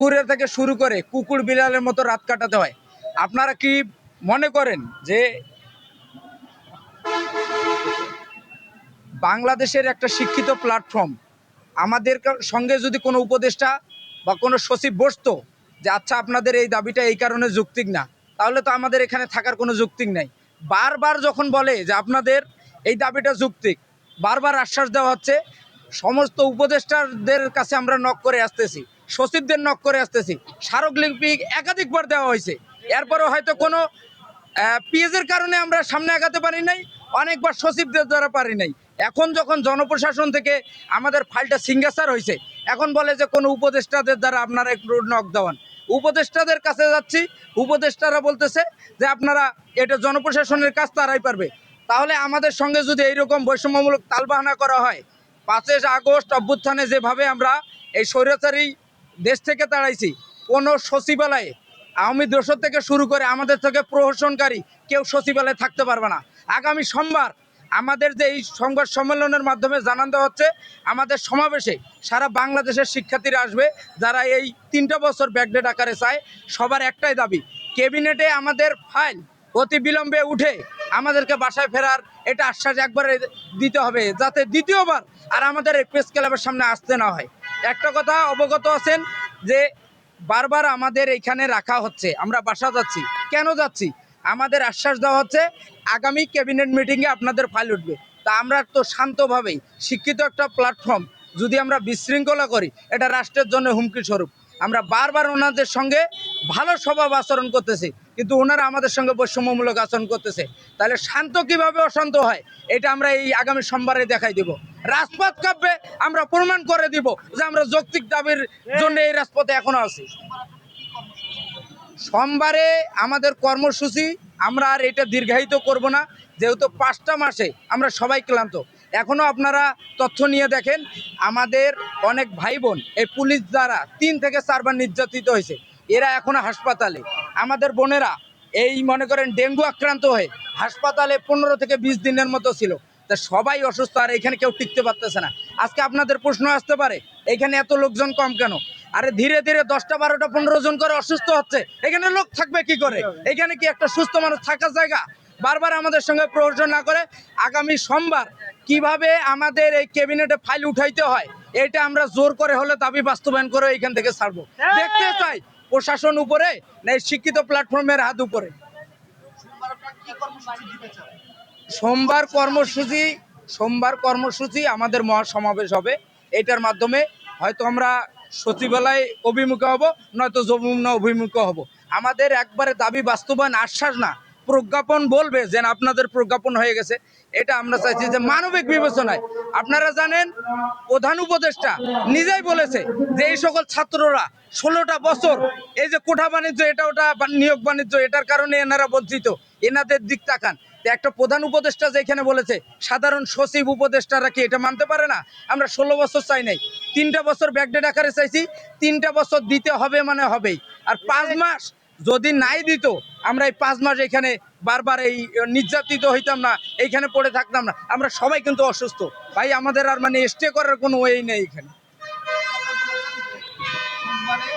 কুকুরের থেকে শুরু করে কুকুর বিড়ালের মতো রাত কাটাতে হয়। আপনারা কি মনে করেন যে বাংলাদেশের একটা শিক্ষিত প্ল্যাটফর্ম আমাদের সঙ্গে যদি কোনো উপদেষ্টা বা কোনো সচিব বসতো যে আচ্ছা আপনাদের এই দাবিটা এই কারণে যুক্তিক না, তাহলে তো আমাদের এখানে থাকার কোনো যুক্তিক নাই। বারবার যখন বলে যে, আপনাদের এই দাবিটা যুক্তিক, বারবার আশ্বাস দেওয়া হচ্ছে। সমস্ত উপদেষ্টাদের কাছে আমরা নক করে আসতেছি। সচিবদের নক করে আসতেছি। স্মারকলিপি একাধিকবার দেওয়া হয়েছে। এরপরেও হয়তো কোনো পিএজের কারণে আমরা সামনে আগাতে পারি নাই, অনেকবার সচিবদের দ্বারা পারি নাই। এখন যখন জনপ্রশাসন থেকে আমাদের ফাইলটা সিঙ্গাসার হয়েছে, এখন বলে যে কোনো উপদেষ্টাদের দ্বারা আপনারা একটু নক দেওয়ান। উপদেষ্টাদের কাছে যাচ্ছি, উপদেষ্টারা বলতেছে যে আপনারা, এটা জনপ্রশাসনের কাজ তারাই পারবে। তাহলে আমাদের সঙ্গে যদি এইরকম বৈষম্যমূলক তালবাহানা করা হয়, পাঁচই আগস্ট অভ্যুত্থানে যেভাবে আমরা এই স্বৈরাচারী দেশ থেকে তাড়াইছি। কোনো সচিবালয়ে আওয়ামী দোষর থেকে শুরু করে আমাদের থেকে প্রহসনকারী কেউ সচিবালয়ে থাকতে পারবে না। আগামী সোমবার আমাদের যে এই সংবাদ সম্মেলনের মাধ্যমে জানান দেওয়া হচ্ছে, আমাদের সমাবেশে সারা বাংলাদেশের শিক্ষার্থীরা আসবে, যারা এই তিনটা বছর ব্যাকডেট আকারে চায়। সবার একটাই দাবি, ক্যাবিনেটে আমাদের ফাইল অতি বিলম্বে উঠে আমাদেরকে বাসায় ফেরার এটা আশ্বাস একবারে দিতে হবে, যাতে দ্বিতীয়বার আর আমাদের এই প্রেস ক্লাবের সামনে আসতে না হয়। একটা কথা অবগত আছেন যে বারবার আমাদের এখানে রাখা হচ্ছে, আমরা বাসা যাচ্ছি। কেন যাচ্ছি? আমাদের আশ্বাস দেওয়া হচ্ছে, আগামী ক্যাবিনেট মিটিংয়ে আপনাদের ফাইল উঠবে। তা আমরা তো শান্তভাবেই শিক্ষিত একটা প্ল্যাটফর্ম, যদি আমরা বিশৃঙ্খলা করি, এটা রাষ্ট্রের জন্য হুমকি স্বরূপ। আমরা বারবার ওনাদের সঙ্গে ভালো স্বভাব আচরণ করতেছি, কিন্তু ওনারা আমাদের সঙ্গে বৈষম্যমূলক আচরণ করতেছে। তাহলে শান্ত কীভাবে অশান্ত হয়? এটা আমরা এই আগামী সোমবারে দেখাই দিব। রাজপথ কাঁপবে, আমরা প্রমাণ করে দিব যে আমরা যৌক্তিক দাবির জন্য এই রাজপথে এখনও আছি। সোমবারে আমাদের কর্মসূচি, আমরা আর এটা দীর্ঘায়িত করব না, যেহেতু পাঁচটা মাসে আমরা সবাই ক্লান্ত। এখনও আপনারা তথ্য নিয়ে দেখেন, আমাদের অনেক ভাই বোন এই পুলিশ দ্বারা তিন থেকে চারবার নির্যাতিত হয়েছে। এরা এখনও হাসপাতালে। আমাদের বোনেরা এই মনে করেন ডেঙ্গু আক্রান্ত হয়ে হাসপাতালে পনেরো থেকে বিশ দিনের মতো ছিল। তা সবাই অসুস্থ আর এখানে কেউ টিকতে পারতেছে না। আজকে আপনাদের প্রশ্ন আসতে পারে এখানে এত লোকজন কম কেন? আরে ধীরে ধীরে দশটা বারোটা পনেরো জন করে অসুস্থ হচ্ছে এখানে লোক থাকবে কি করে? এখানে কি একটা সুস্থ মানুষ থাকার জায়গা? বারবার আমাদের সঙ্গে প্রয়োজন না করে আগামী সোমবার কীভাবে আমাদের এই ক্যাবিনেটে ফাইল উঠাইতে হয় এটা আমরা জোর করে হলে দাবি বাস্তবায়ন করে এখান থেকে ছাড়বো। দেখতে চাই প্রশাসন উপরে না এই শিক্ষিত প্ল্যাটফর্মের হাত উপরে। সোমবার কর্মসূচি সোমবার কর্মসূচি আমাদের মহাসমাবেশ হবে। এটার মাধ্যমে হয়তো আমরা সচিবালয় অভিমুখে হব, নয়তো যমুনা অভিমুখে হব। আমাদের একবারে দাবি বাস্তবায়ন আশ্বাস না, প্রজ্ঞাপন বলবে যেন আপনাদের প্রজ্ঞাপন হয়ে গেছে। এটা আমরা চাইছি যে মানবিক বিবেচনায়। আপনারা জানেন, প্রধান উপদেষ্টা নিজেই বলেছে যে এই সকল ছাত্ররা ষোলোটা বছর এই যে কোঠা বাণিজ্য, এটা ওটা নিয়োগ বাণিজ্য, এটার কারণে এনারা বঞ্চিত। এনাদের দিক তাকান। একটা প্রধান উপদেষ্টা যেখানে বলেছে, সাধারণ সচিব উপদেষ্টারা কি এটা মানতে পারে না? আমরা ষোলো বছর চাই নাই। তিনটা বছর ব্যাকডেট আকারে চাইছি, তিনটা বছর দিতে হবে মানে হবেই। আর পাঁচ মাস যদি নাই দিত, আমরা এই পাঁচ মাস এখানে বারবার এই নির্যাতিত হইতাম না, এইখানে পড়ে থাকতাম না। আমরা সবাই কিন্তু অসুস্থ। ভাই, আমাদের আর মানে স্টে করার কোনো ওয়ে নেই এখানে। সোমবারে